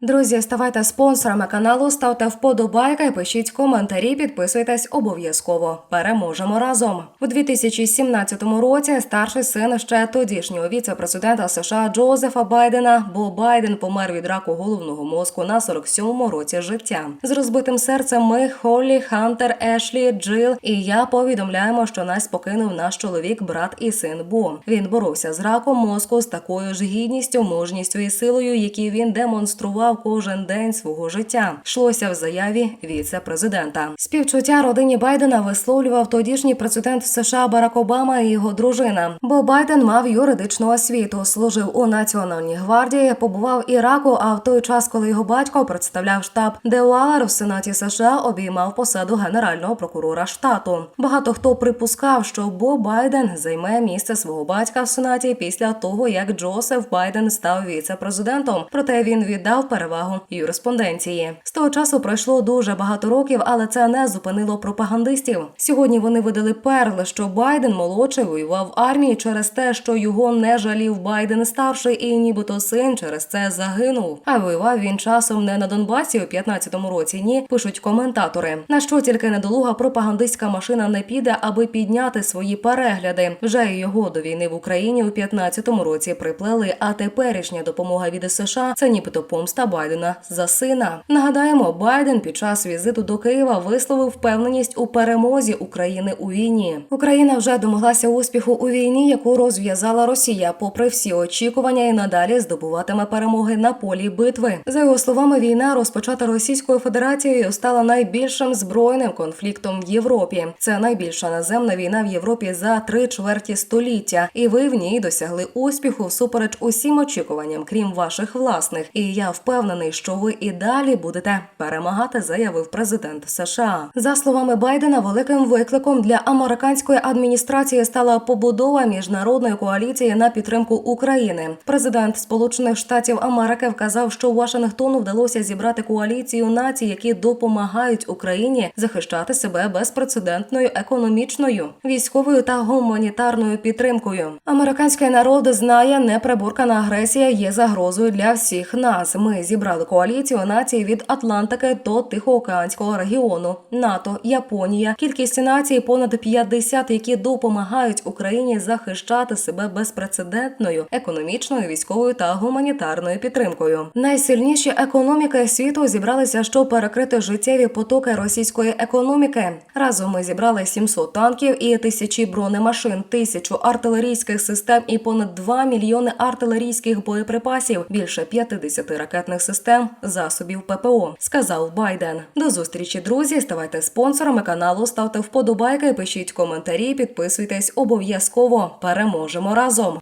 Друзі, ставайте спонсорами каналу, ставте вподобайки, пишіть коментарі, підписуйтесь обов'язково. Переможемо разом. У 2017 році старший син ще тодішнього віце-президента США Джозефа Байдена, бо Байден помер від раку головного мозку на 47-му році життя. З розбитим серцем ми Холлі, Хантер, Ешлі, Джил і я повідомляємо, що нас покинув наш чоловік, брат і син Бо. Він боровся з раком мозку з такою ж гідністю, мужністю і силою, які він демонстрував кожен день свого життя. Йшлося в заяві віце-президента. Співчуття родині Байдена висловлював тодішній президент США Барак Обама і його дружина. Бо Байден мав юридичну освіту, служив у Національній гвардії, побував в Іраку. А в той час, коли його батько представляв штаб Деуалер в Сенаті США, обіймав посаду генерального прокурора штату. Багато хто припускав, що Бо Байден займе місце свого батька в Сенаті після того, як Джозеф Байден став віце-президентом. Проте він віддав перевагу юриспонденції. З того часу пройшло дуже багато років, але це не зупинило пропагандистів. Сьогодні вони видали перли, що Байден молодший воював в армії через те, що його не жалів Байден старший, і нібито син через це загинув. А воював він часом не на Донбасі у 15-му році. Ні, пишуть коментатори. На що тільки недолуга пропагандистська машина не піде, аби підняти свої перегляди. Вже його до війни в Україні у 15-му році приплели. А теперішня допомога від США це нібито помста Байдена за сина. Нагадаємо, Байден під час візиту до Києва висловив впевненість у перемозі України у війні. Україна вже домоглася успіху у війні, яку розв'язала Росія, попри всі очікування, і надалі здобуватиме перемоги на полі битви. За його словами, війна розпочата Російською Федерацією стала найбільшим збройним конфліктом в Європі. Це найбільша наземна війна в Європі за три чверті століття, і ви в ній досягли успіху всупереч усім очікуванням, крім ваших власних. І я впевнений, що ви і далі будете перемагати, заявив президент США. За словами Байдена, великим викликом для американської адміністрації стала побудова міжнародної коаліції на підтримку України. Президент Сполучених Штатів Америки вказав, що Вашингтону вдалося зібрати коаліцію націй, які допомагають Україні захищати себе безпрецедентною економічною, військовою та гуманітарною підтримкою. Американський народ знає, неприборкана агресія є загрозою для всіх нас. Ми зібрали коаліцію націй від Атлантики до Тихоокеанського регіону, НАТО, Японія. Кількість націй понад 50, які допомагають Україні захищати себе безпрецедентною економічною, військовою та гуманітарною підтримкою. Найсильніші економіки світу зібралися, щоб перекрити життєві потоки російської економіки. Разом ми зібрали 700 танків і тисячі бронемашин, тисячу артилерійських систем і понад 2 мільйони артилерійських боєприпасів, більше 50 ракетних систем, засобів ППО, сказав Байден. До зустрічі, друзі. Ставайте спонсорами каналу, ставте вподобайки, пишіть коментарі, підписуйтесь обов'язково. Переможемо разом.